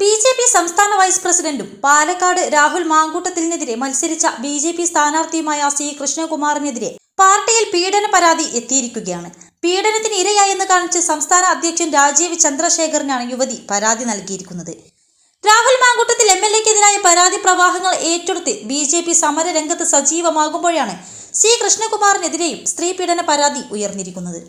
B J P സംസ്ഥാന vice പ്രസിഡന്റും പാലക്കാട് രാഹുൽ മാങ്കൂട്ടത്തിനെതിരെ മത്സരിച്ച ബി ജെ പി സ്ഥാനാർത്ഥിയുമായ സി കൃഷ്ണകുമാറിനെതിരെ പാർട്ടിയിൽ പീഡന പരാതി എത്തിയിരിക്കുകയാണ്. പീഡനത്തിന് ഇരയായെന്ന് കാണിച്ച് സംസ്ഥാന അധ്യക്ഷൻ രാജീവ് ചന്ദ്രശേഖറിനാണ് യുവതി പരാതി നൽകിയിരിക്കുന്നത്. രാഹുൽ മാങ്കൂട്ടത്തിൽ എം എൽ എക്കെതിരായ പരാതി പ്രവാഹങ്ങൾ ഏറ്റെടുത്ത് ബി ജെ പി സമരരംഗത്ത് സജീവമാകുമ്പോഴാണ് സി കൃഷ്ണകുമാറിനെതിരെയും സ്ത്രീ പീഡന പരാതി ഉയർന്നിരിക്കുന്നത്.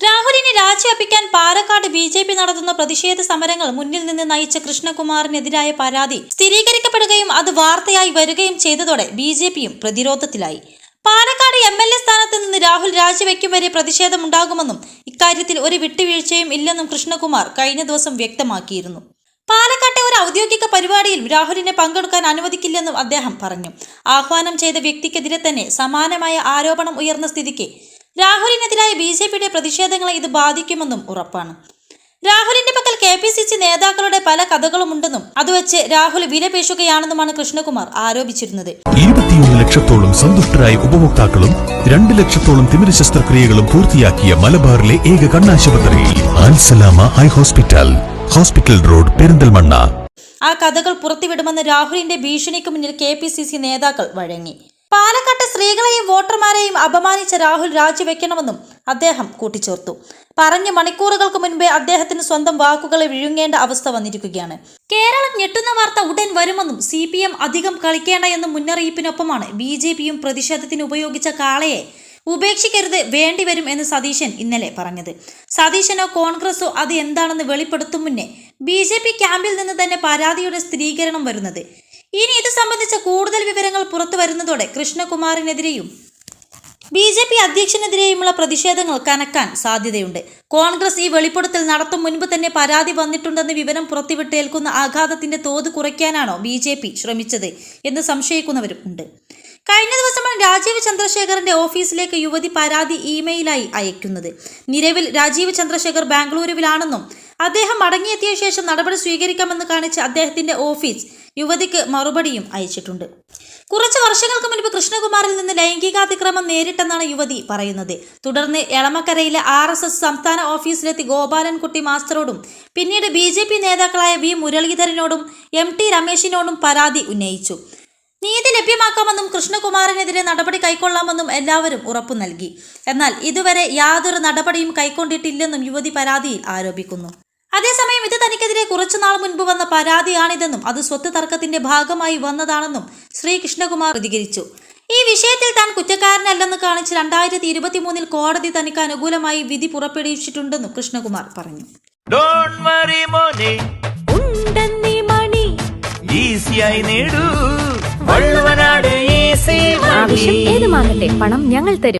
രാഹുലിനെ രാജിവെപ്പിക്കാൻ പാലക്കാട് ബി ജെ പി നടത്തുന്ന പ്രതിഷേധ സമരങ്ങൾ മുന്നിൽ നിന്ന് നയിച്ച കൃഷ്ണകുമാറിനെതിരായ പരാതി സ്ഥിരീകരിക്കപ്പെടുകയും അത് വാർത്തയായി വരികയും ചെയ്തതോടെ ബി ജെ പിയും പ്രതിരോധത്തിലായി. പാലക്കാട് എം എൽ എ സ്ഥാനത്ത് നിന്ന് രാഹുൽ രാജിവെക്കും വരെ പ്രതിഷേധമുണ്ടാകുമെന്നും ഇക്കാര്യത്തിൽ ഒരു വിട്ടുവീഴ്ചയും ഇല്ലെന്നും കൃഷ്ണകുമാർ കഴിഞ്ഞ ദിവസം വ്യക്തമാക്കിയിരുന്നു. പാലക്കാട്ടെ ഒരു ഔദ്യോഗിക പരിപാടിയിൽ രാഹുലിനെ പങ്കെടുക്കാൻ അനുവദിക്കില്ലെന്നും അദ്ദേഹം പറഞ്ഞു. ആഹ്വാനം ചെയ്ത വ്യക്തിക്കെതിരെ തന്നെ സമാനമായ ആരോപണം ഉയർന്ന സ്ഥിതിക്ക് രാഹുലിനെതിരായ ബി ജെ പിയുടെ പ്രതിഷേധങ്ങളെ ഇത് ബാധിക്കുമെന്നും ഉറപ്പാണ്. രാഹുലിന്റെ പക്കൽ കെ പി സി സി നേതാക്കളുടെ പല കഥകളുമുണ്ടെന്നും അത് വെച്ച് രാഹുൽ വിലപേശുകയാണെന്നുമാണ് കൃഷ്ണകുമാർ ആരോപിച്ചിരുന്നത്. ഇരുപത്തിയൊന്ന് ലക്ഷത്തോളം സന്തുഷ്ടരായ ഉപഭോക്താക്കളും രണ്ട് ലക്ഷത്തോളം തിമിര ശസ്ത്രക്രിയകളും പൂർത്തിയാക്കിയ മലബാറിലെ ഏക കണ്ണാശുപത്രി Alsalama eye hospital hospital road Perinthalmanna. ആ കഥകൾ പുറത്തുവിടുമെന്ന് രാഹുലിന്റെ ഭീഷണിക്ക് മുന്നിൽ കെ പി സി സി നേതാക്കൾ വഴങ്ങി. പാലക്കാട്ടെ സ്ത്രീകളെയും വോട്ടർമാരെയും അപമാനിച്ച രാഹുൽ രാജിവെക്കണമെന്നും അദ്ദേഹം കൂട്ടിച്ചേർത്തു. പറഞ്ഞു മണിക്കൂറുകൾക്ക് മുൻപേ അദ്ദേഹത്തിന് സ്വന്തം വാക്കുകളെ വിഴുങ്ങേണ്ട അവസ്ഥ വന്നിരിക്കുകയാണ്. കേരളം ഞെട്ടുന്ന വാർത്ത ഉടൻ വരുമെന്നും സി പി എം അധികം കളിക്കേണ്ട എന്ന മുന്നറിയിപ്പിനൊപ്പമാണ് ബി ജെ പിയും പ്രതിഷേധത്തിന് ഉപയോഗിച്ച കാളയെ ഉപേക്ഷിക്കരുത് വേണ്ടിവരും എന്ന് സതീശൻ ഇന്നലെ പറഞ്ഞത്. സതീശനോ കോൺഗ്രസോ അത് എന്താണെന്ന് വെളിപ്പെടുത്തും മുന്നേ ബി ജെ പി ക്യാമ്പിൽ നിന്ന് തന്നെ പരാതിയുടെ സ്ഥിരീകരണം വരുന്നത് ഇനി ഇത് സംബന്ധിച്ച കൂടുതൽ വിവരങ്ങൾ പുറത്തു വരുന്നതോടെ കൃഷ്ണകുമാറിനെതിരെയും ബി ജെ പി അധ്യക്ഷനെതിരെയുമുള്ള പ്രതിഷേധങ്ങൾ കനക്കാൻ സാധ്യതയുണ്ട്. കോൺഗ്രസ് ഈ വെളിപ്പെടുത്തൽ നടത്തും മുൻപ് തന്നെ പരാതി വന്നിട്ടുണ്ടെന്ന് വിവരം പുറത്തുവിട്ടേൽക്കുന്ന ആഘാതത്തിന്റെ തോത് കുറയ്ക്കാനാണോ ബി ജെ പി ശ്രമിച്ചത് എന്ന് സംശയിക്കുന്നവരും ഉണ്ട്. കഴിഞ്ഞ ദിവസമാണ് രാജീവ് ചന്ദ്രശേഖറിന്റെ ഓഫീസിലേക്ക് യുവതി പരാതി ഇമെയിലായി അയക്കുന്നത്. നിലവിൽ രാജീവ് ചന്ദ്രശേഖർ ബാംഗ്ലൂരുവിലാണെന്നും അദ്ദേഹം മടങ്ങിയെത്തിയ ശേഷം നടപടി സ്വീകരിക്കാമെന്ന് കാണിച്ച് അദ്ദേഹത്തിന്റെ ഓഫീസ് യുവതിക്ക് മറുപടിയും അയച്ചിട്ടുണ്ട്. കുറച്ച് വർഷങ്ങൾക്ക് മുൻപ് കൃഷ്ണകുമാറിൽ നിന്ന് ലൈംഗികാതിക്രമം നേരിട്ടെന്നാണ് യുവതി പറയുന്നത്. തുടർന്ന് എളമക്കരയിലെ ആർ എസ് എസ് സംസ്ഥാന ഓഫീസിലെത്തി ഗോപാലൻകുട്ടി മാസ്റ്ററോടും പിന്നീട് ബി ജെ പി നേതാക്കളായ വി മുരളീധരനോടും എം ടി രമേശിനോടും പരാതി ഉന്നയിച്ചു. നീതി ലഭ്യമാക്കാമെന്നും കൃഷ്ണകുമാറിനെതിരെ നടപടി കൈക്കൊള്ളാമെന്നും എല്ലാവരും ഉറപ്പു നൽകി. എന്നാൽ ഇതുവരെ യാതൊരു നടപടിയും കൈക്കൊണ്ടിട്ടില്ലെന്നും യുവതി പരാതിയിൽ ആരോപിക്കുന്നു. അതേസമയം ഇത് തനിക്കെതിരെ കുറച്ചുനാൾ മുൻപ് വന്ന പരാതിയാണിതെന്നും അത് സ്വത്ത് തർക്കത്തിന്റെ ഭാഗമായി വന്നതാണെന്നും ശ്രീ കൃഷ്ണകുമാർ പ്രതികരിച്ചു. ഈ വിഷയത്തിൽ താൻ കുറ്റക്കാരനല്ലെന്ന് കാണിച്ച് രണ്ടായിരത്തി ഇരുപത്തിമൂന്നിൽ കോടതി തനിക്ക് അനുകൂലമായി വിധി പുറപ്പെടുവിച്ചിട്ടുണ്ടെന്നും കൃഷ്ണകുമാർ പറഞ്ഞു. ഡോണ്ട് മാറട്ടെ മോനെ. ഉണ്ടെന്നീ മണി. ഈസിയായി നേടൂ. വള്ളുവനാട് ഈസി ആവശ്യം ഏതുമാകട്ടെ പണം ഞങ്ങൾ തരും.